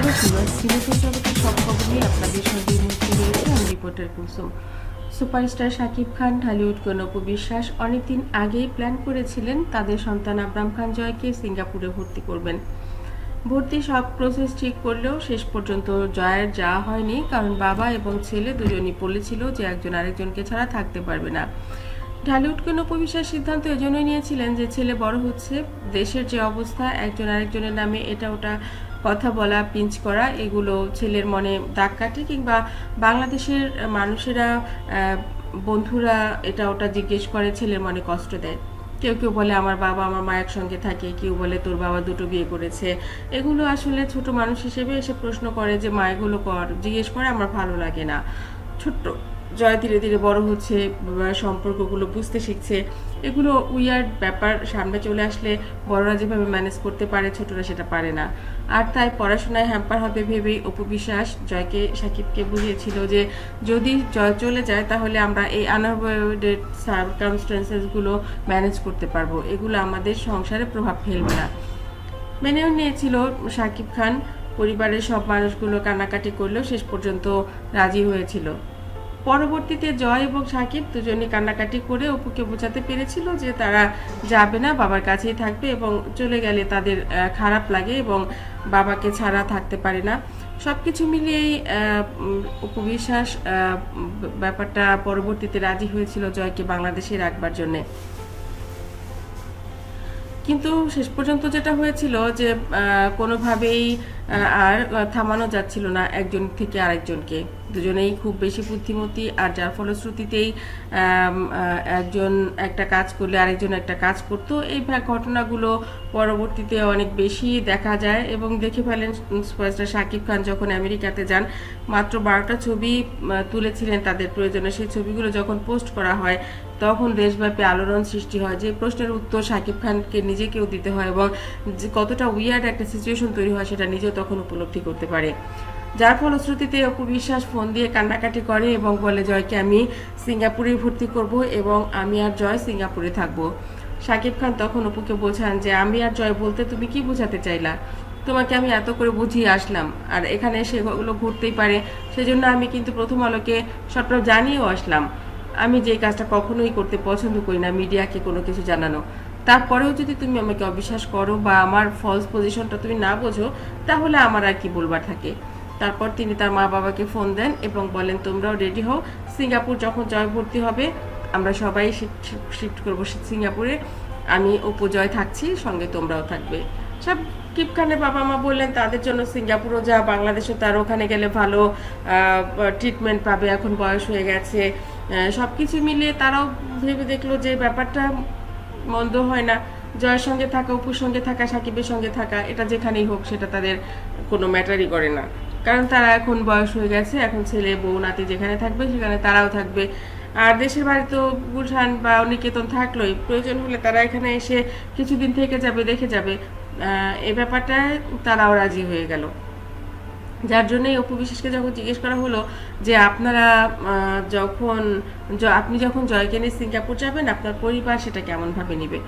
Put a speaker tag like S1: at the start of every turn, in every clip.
S1: নমস্কার সিনেমা জগতের সব খবর নিয়ে আপনাদের সঙ্গে মুহূর্তে আমি রিপোর্টার কুসুম। সুপারস্টার শাকিব খান, ঢালিউড অপু বিশ্বাস অনেকদিন আগেই প্ল্যান করেছিলেন তাদের সন্তান আবরাম খান জয়কে সিঙ্গাপুরে ভর্তি করবেন। ভর্তি সব প্রসেস ঠিক করলেও শেষ পর্যন্ত জয়ের যাওয়া হয়নি, কারণ বাবা এবং ছেলে দুজনই বলেছিল যে একজন আরেকজনকে ছাড়া থাকতে পারবে না। ঢালিউড কোন উপবিশ্বাস সিদ্ধান্ত এজন্যই নিয়েছিলেন যে ছেলে বড় হচ্ছে, দেশের যে অবস্থা, একজন আরেকজনের নামে এটা ওটা কথা বলা, পিঞ্চ করা, এগুলো ছেলের মনে দাগ কাটে কিংবা বাংলাদেশের মানুষেরা বন্ধুরা এটা ওটা জিজ্ঞেস করে, ছেলের মনে কষ্ট দেয়। কেউ কেউ বলে, আমার বাবা, আমার মায়ের সঙ্গে থাকে। কেউ বলে, তোর বাবা দুটো বিয়ে করেছে। এগুলো আসলে ছোট মানুষ হিসেবে এসে প্রশ্ন করে যে, মা, এগুলো কর। জিজ্ঞেস করে, আমার ভালো লাগে না। ছোট্ট জয় ধীরে ধীরে বড় হচ্ছে সম্পর্কগুলো বুঝতে শিখছে। এগুলো উইয়ার্ড ব্যাপার, সামনে চলে আসলে বড়রা যেভাবে ম্যানেজ করতে পারে, ছোটরা সেটা পারে না। আর তাই পড়াশোনায় হ্যাম্পার হবে ভেবেই অপবিশ্বাস জয়কে, সাকিবকে বুঝিয়েছিল যে যদি জয় চলে যায়, তাহলে আমরা এই আনঅ্যাভয়েডেড সার্কামস্টেন্সেসগুলো ম্যানেজ করতে পারব। এগুলো আমাদের সংসারে প্রভাব ফেলবে না। মেনেও নিয়েছিল সাকিব খান, পরিবারের সব মানুষগুলো কান্নাকাটি করলেও শেষ পর্যন্ত রাজি হয়েছিল। পরবর্তীতে জয় এবং সাকিব দুজনে কান্নাকাটি করে অপুকে বোঝাতে পেরেছিল যে তারা যাবে না, বাবার কাছেই থাকবে এবং চলে গেলে তাদের খারাপ লাগে এবং বাবাকে ছাড়া থাকতে পারে না। সব কিছু মিলিয়েই অপু বিশ্বাস ব্যাপারটা পরবর্তীতে রাজি হয়েছিল জয়কে বাংলাদেশে রাখবার জন্যে। কিন্তু শেষ পর্যন্ত যেটা হয়েছিল যে কোনোভাবেই আর থামানো যাচ্ছিল না একজন থেকে আরেকজনকে। দুজনেই খুব বেশি বুদ্ধিমতী আর যার ফলশ্রুতিতেই একজন একটা কাজ করলে আরেকজন একটা কাজ করতো। এই ঘটনাগুলো পরবর্তীতে অনেক বেশি দেখা যায় এবং দেখে ফেলেন সুপারস্টার শাকিব খান যখন আমেরিকাতে যান। মাত্র বারোটা ছবি তুলেছিলেন তাদের প্রয়োজনে। সেই ছবিগুলো যখন পোস্ট করা হয়, তখন দেশব্যাপী আলোড়ন সৃষ্টি হয়। যে প্রশ্নের উত্তর শাকিব খানকে নিজেকেও দিতে হয় এবং যে কতটা উইয়ার্ড একটা সিচুয়েশন তৈরি হয়, সেটা নিজেও তখন উপলব্ধি করতে পারে। যার ফলশ্রুতিতে অপু বিশ্বাস ফোন দিয়ে কান্নাকাটি করে এবং বলে, জয়কে আমি সিঙ্গাপুরে ভর্তি করব এবং আমি আর জয় সিঙ্গাপুরে থাকব। শাকিব খান তখন অপুকে বোঝান যে, আমি আর জয় বলতে তুমি কি বোঝাতে চাইলা? তোমাকে আমি এত করে বুঝিয়ে আসলাম। আর এখানে সেগুলো ঘুরতেই পারে। সেজন্য আমি কিন্তু প্রথম আলোকে সবটা জানিয়েও আসলাম। আমি যে কাজটা কখনোই করতে পছন্দ করি না, মিডিয়াকে কোনো কিছু জানানো। তারপরেও যদি তুমি আমাকে অবিশ্বাস করো বা আমার ফলস পজিশনটা তুমি না বোঝো, তাহলে আমার আর কি বলবার থাকে? তারপর তিনি তার মা বাবাকে ফোন দেন এবং বলেন, তোমরাও রেডি হও। সিঙ্গাপুর যখন জয় ভর্তি হবে, আমরা সবাই শিফট করব সিঙ্গাপুরে। আমি উপজয় থাকছি, সঙ্গে তোমরাও থাকবে। সব কিপ খানের বাবা মা বললেন, তাদের জন্য সিঙ্গাপুরও যা বাংলাদেশে তার। ওখানে গেলে ভালো ট্রিটমেন্ট পাবে। এখন বয়স হয়ে গেছে। সব কিছু মিলিয়ে তারাও ভেবে দেখল যে ব্যাপারটা মন্দ হয় না। জয়ের সঙ্গে থাকা, অপুর সঙ্গে থাকা, সাকিবের সঙ্গে থাকা, এটা যেখানেই হোক, সেটা তাদের কোনো ম্যাটারই করে না। কারণ তারা এখন বয়স হয়ে গেছে, এখন ছেলে, বউ, নাতি যেখানে থাকবে সেখানে তারাও থাকবে। আর দেশের বাড়ি তো গুলশান বা নিকেতন থাকলোই, প্রয়োজন হলে তারা এখানে এসে কিছুদিন থেকে যাবে, দেখে যাবে। এই ব্যাপারটায় তারাও রাজি হয়ে গেল। যার জন্যই অপু বিশ্বাসকে যখন জিজ্ঞেস করা হলো যে আপনারা যখন আপনি যখন জয়কে নিয়ে সিঙ্গাপুর যাবেন, আপনার পরিবার সেটা কেমনভাবে নেবে?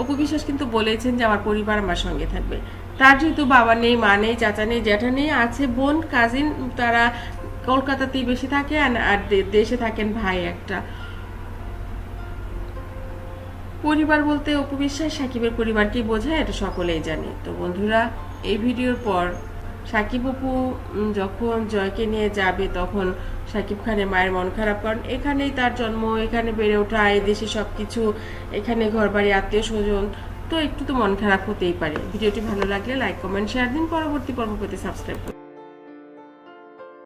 S1: অপু বিশ্বাস কিন্তু বলেছেন যে আমার পরিবার আমার সঙ্গে থাকবে। তার যেহেতু বাবা নেই, মা নেই, চাচা নেই, জ্যাঠা নেই, আছে বোন কাজিন তারা কলকাতাতেই বেশি থাকে আর- দেশে থাকেন ভাই একটা। পরিবার বলতে অপু বিশ্বাস, সাকিবের পরিবারকেই বোঝায়, এটা সকলেই জানে। তো বন্ধুরা, এই ভিডিওর পর সাকিব অপু যখন জয়কে নিয়ে যাবে, তখন সাকিব খানের মায়ের মন খারাপ কারণ এখানেই তার জন্ম, এখানে বেড়ে ওঠা এই দেশে সব কিছু এখানে ঘরবাড়ি আত্মীয় স্বজন তো একটু তো মন খারাপ হতেই পারে। ভিডিওটি ভালো লাগলে লাইক কমেন্ট শেয়ার দিন পরবর্তী পর্ব পেতে সাবস্ক্রাইব করুন।